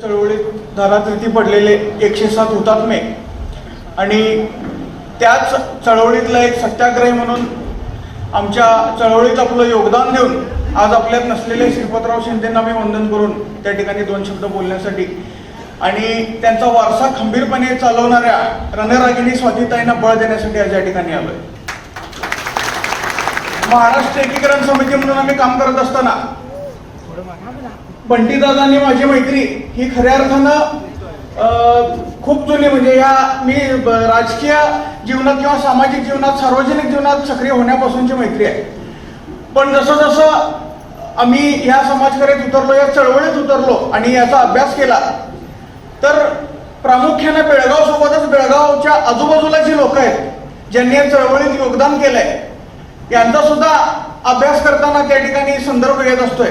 चळवळीत धारातीर्थी पडलेले एकशे सात हुतात्मे. आणि त्याच चळवळीतला एक सत्याग्रही म्हणून आमच्या चळवळीत आपलं योगदान देऊन आज आपल्यात नसलेले श्रीपतराव शिंदेंना मी वंदन करून त्या ठिकाणी दोन शब्द बोलण्यासाठी आणि त्यांचा वारसा खंबीरपणे चालवणाऱ्या रणरागिणी स्वातीताईंना बळ देण्यासाठी आज या ठिकाणी आलोय. महाराष्ट्र एकीकरण समिती म्हणून आम्ही काम करत असताना पंडितदादांनी माझी मैत्री ही खऱ्या अर्थानं खूप जुनी म्हणजे या मी ब- राजकीय जीवनात किंवा सामाजिक जीवनात सार्वजनिक जीवनात सक्रिय होण्यापासूनची मैत्री आहे. पण जसं जसं आम्ही ह्या समाजकार्यात उतरलो या चळवळीत उतरलो आणि याचा अभ्यास केला तर प्रामुख्याने बेळगाव सोबतच बेळगावच्या आजूबाजूला जी लोक आहेत ज्यांनी या चळवळीत योगदान केलंय. यांचा सुद्धा अभ्यास करताना त्या ठिकाणी संदर्भ येत असतोय.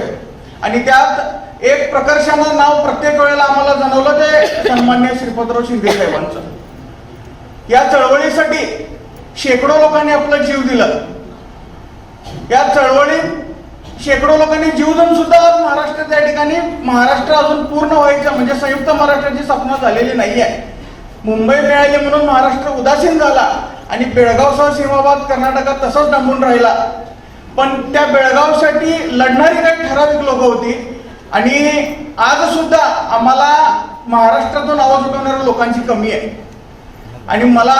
आणि त्यात एक प्रकर्षानं नाव प्रत्येक वेळेला आम्हाला जाणवलं ते सन्मान्य श्रीपतराव शिंदे साहेबांचं. या चळवळीसाठी शेकडो लोकांनी आपलं जीव दिलं. या चळवळीत शेकडो लोकांनी जीव सुद्धा महाराष्ट्र त्या ठिकाणी महाराष्ट्र अजून पूर्ण व्हायचं म्हणजे संयुक्त महाराष्ट्राची स्थापना झालेली नाही आहे मुंबई मिळाली म्हणून महाराष्ट्र उदासीन झाला आणि बेळगावसह सीमाभाग कर्नाटकात तसंच डांबून राहिला. पण त्या बेळगावसाठी लढणारी काही ठराविक लोक होती. आणि आज सुद्धा आम्हाला महाराष्ट्रातून आवाज उठवणाऱ्या लोकांची कमी आहे. आणि मला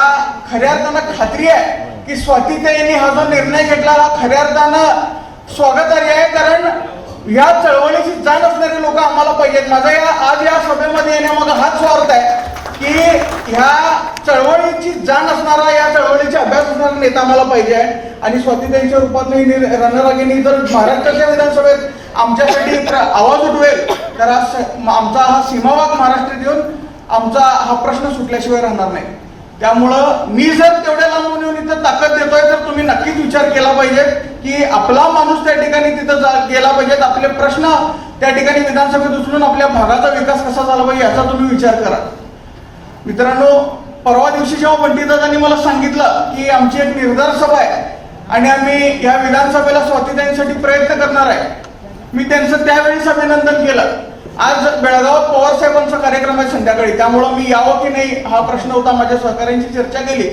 खऱ्या अर्थानं खात्री आहे की स्वातीताईंनी हा जो निर्णय घेतला हा खऱ्या अर्थानं स्वागतार्ह आहे कारण या चळवळीची जाण असणारे लोक आम्हाला पाहिजेत. माझा या आज या सभेमध्ये येण्यामागं हाच स्वार्थ आहे की ह्या चळवळीची जाण असणारा या चळवळीचा अभ्यास असणारा नेता आम्हाला पाहिजे आहे. आणि स्वातीताईंच्या रूपात रणरागिनी जर महाराष्ट्राच्या विधानसभेत आमच्यासाठी तर आवाज उठवेल. तर आज आमचा हा सीमावाद महाराष्ट्रात येऊन आमचा हा प्रश्न सुटल्याशिवाय राहणार नाही. त्यामुळं मी जर तेवढ्या लांबून येऊन इथं ताकद देतोय तर तुम्ही नक्कीच विचार केला पाहिजे की आपला माणूस त्या ठिकाणी तिथं गेला पाहिजेत आपले प्रश्न त्या ठिकाणी विधानसभेत उचलून आपल्या भागाचा विकास कसा झाला पाहिजे याचा तुम्ही विचार करा. मित्रांनो परवा दिवशी जेव्हा पंडितांनी मला सांगितलं की आमची एक निर्धार सभा आहे आणि आम्ही या विधानसभेला स्वातीताईंसाठी प्रयत्न करणार आहे मी त्यांचं त्यावेळीच अभिनंदन केलं. आज बेळगावात पवार साहेबांचा कार्यक्रम आहे संध्याकाळी. त्यामुळं मी यावं की नाही हा प्रश्न होता. माझ्या सहकाऱ्यांची चर्चा केली.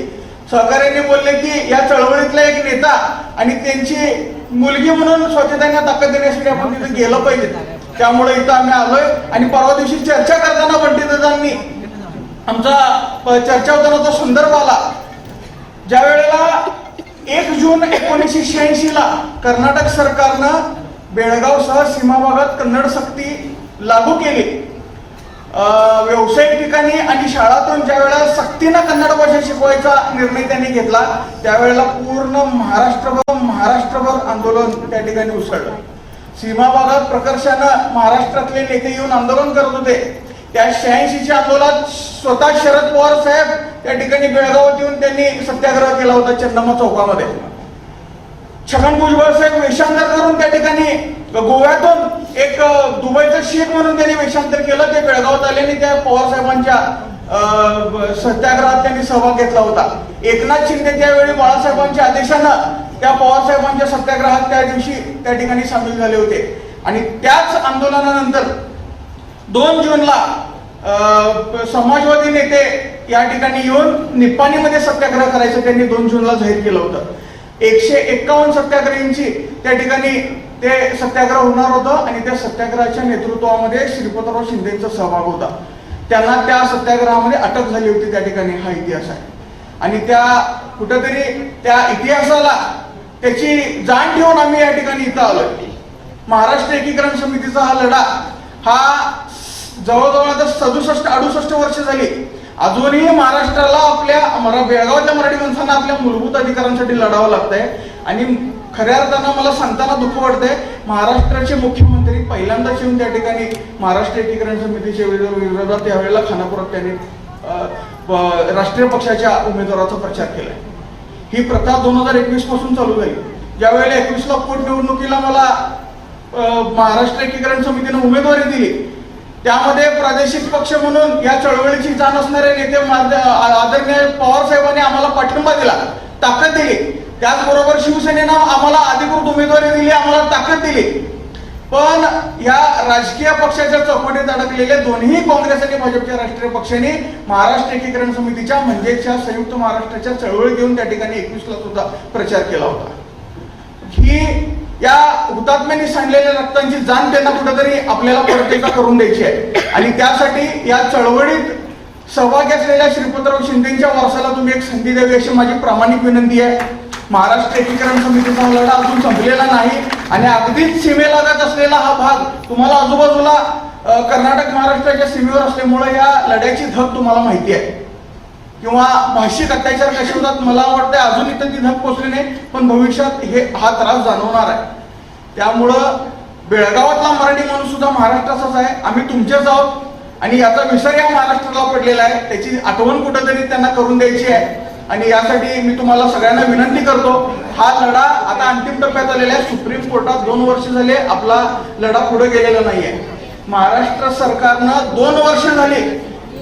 सहकाऱ्यांनी बोलले की या चळवळीतला एक नेता आणि त्यांची मुलगी म्हणून स्वच्छतांना ताकद देण्यासाठी आपण तिथे गेलं पाहिजे. त्यामुळे इथं आम्ही आलोय. आणि परवा दिवशी चर्चा करताना पंडितदादांनी आमचा चर्चा होताना तो संदर्भ आला ज्या वेळेला एक जून एकोणीसशे शहाऐंशी ला कर्नाटक सरकारनं बेळगावसह सीमा भागात कन्नड सक्ती लागू केली. व्यावसायिक ठिकाणी आणि शाळातून ज्या वेळेला सक्तीनं कन्नड भाषा शिकवायचा निर्णय त्यांनी घेतला त्यावेळेला पूर्ण महाराष्ट्रभर महाराष्ट्रभर आंदोलन त्या ठिकाणी उसळलं. सीमा भागात प्रकर्षानं महाराष्ट्रातले नेते येऊन आंदोलन करत होते. त्या शहाऐंशीच्या आंदोलनात स्वतः शरद पवार साहेब त्या ठिकाणी बेळगावात येऊन त्यांनी सत्याग्रह केला होता चंदमा चौकामध्ये. छगन भुजबळ साहेब वेषांतर गोव्यातून एक दुबईचं शेख म्हणून त्यांनी वेषांतर केलं. ते बेळगावात आले आणि त्या पवार साहेबांच्या सत्याग्रहात त्यांनी सहभाग घेतला होता. एकनाथ शिंदे त्यावेळी बाळासाहेबांच्या आदेशानं त्या पवार साहेबांच्या सत्याग्रहात त्या दिवशी त्या ठिकाणी सामील झाले होते. आणि त्याच आंदोलनानंतर दोन जूनला समाजवादी नेते या ठिकाणी येऊन निप्पाणीमध्ये सत्याग्रह करायचं त्यांनी दोन जूनला जाहीर केलं होतं. एकशे एक्कावन्न सत्याग्रहींची त्या ठिकाणी ते सत्याग्रह होणार होतं आणि त्या सत्याग्रहाच्या नेतृत्वामध्ये श्रीपतराव शिंदेचा सहभाग होता. त्यांना त्या सत्याग्रहामध्ये अटक झाली होती त्या ठिकाणी हा इतिहास आहे. आणि त्या कुठेतरी त्या इतिहासाला त्याची जाण ठेवून आम्ही या ठिकाणी इथं आलोय. महाराष्ट्र एकीकरण समितीचा हा लढा हा जवळजवळ आता सदुसष्ट अडुसष्ट वर्ष झाली. अजूनही महाराष्ट्राला आपल्या मरा बेळगावच्या मराठी माणसांना आपल्या मूलभूत अधिकारांसाठी लढावं लागतंय. आणि खऱ्या अर्थानं मला सांगताना दुःख वाटतंय. महाराष्ट्राचे मुख्यमंत्री पहिल्यांदाच येऊन त्या ठिकाणी महाराष्ट्र एकीकरण समितीच्या विरोधात त्यावेळेला खानापुरात त्यांनी राष्ट्रीय पक्षाच्या उमेदवाराचा प्रचार केलाय. ही प्रथा दोन हजार एकवीसपासून चालू झाली. ज्यावेळेला एकवीसला पोटनिवडणुकीला मला महाराष्ट्र एकीकरण समितीने उमेदवारी दिली त्यामध्ये प्रादेशिक पक्ष म्हणून या चळवळीची जाण असणारे नेते आदरणीय पवार साहेबांनी आम्हाला पाठिंबा दिला ताकद दिली. त्याचबरोबर शिवसेनेनं आम्हाला अधिकृत उमेदवारी दिली आम्हाला ताकद दिली. पण या राजकीय पक्षाच्या चौकटीत अडकलेले दोन्ही काँग्रेस आणि भाजपच्या राष्ट्रीय पक्षांनी महाराष्ट्र एकीकरण समितीच्या म्हणजेच संयुक्त महाराष्ट्राच्या चळवळी घेऊन त्या ठिकाणी एकवीसला सुद्धा प्रचार केला होता. ही या हुतात्म्यांनी सांडलेल्या रक्तांची जाण त्यांना कुठेतरी आपल्याला परतीचा करून द्यायची आहे. आणि त्यासाठी या चळवळीत सहभागी असलेल्या श्रीपतराव शिंदेच्या वारसाला तुम्ही एक संधी द्यावी अशी माझी प्रामाणिक विनंती आहे. महाराष्ट्र एकीकरण समितीचा लढा अजून संपलेला नाही आणि अगदीच सीमेलगत असलेला हा भाग तुम्हाला आजूबाजूला कर्नाटक महाराष्ट्राच्या सीमेवर असल्यामुळे या लढ्याची धग तुम्हाला माहिती आहे. किंवा भाषिक अत्याचार कसे होतात मला वाटतं अजून इथं ती धग पोचली नाही पण भविष्यात हे हा त्रास जाणवणार आहे. त्यामुळं बेळगावातला मराठी माणूस सुद्धा महाराष्ट्राचाच आहे. आम्ही तुमच्याच आहोत आणि याचा विसर या महाराष्ट्राला पडलेला आहे. त्याची आठवण कुठंतरी त्यांना करून द्यायची आहे. आणि यासाठी मी तुम्हाला सगळ्यांना विनंती करतो हा लढा आता अंतिम टप्प्यात आलेला आहे. सुप्रीम कोर्टात दोन वर्ष झाले आपला लढा पुढे गेलेला नाहीये. महाराष्ट्र सरकारनं दोन वर्ष झाली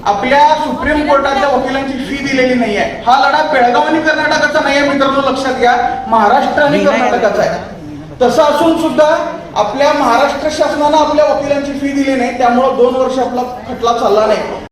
आपल्या सुप्रीम कोर्टातल्या वकिलांची फी दिलेली नाहीये. हा लढा बेळगाव आणि कर्नाटकाचा नाहीये मित्रांनो लक्षात घ्या. महाराष्ट्र आणि कर्नाटकाचा आहे. तसं असून सुद्धा आपल्या महाराष्ट्र शासनानं आपल्या वकिलांची फी दिली नाही त्यामुळे दोन वर्ष आपला खटला चालला नाही.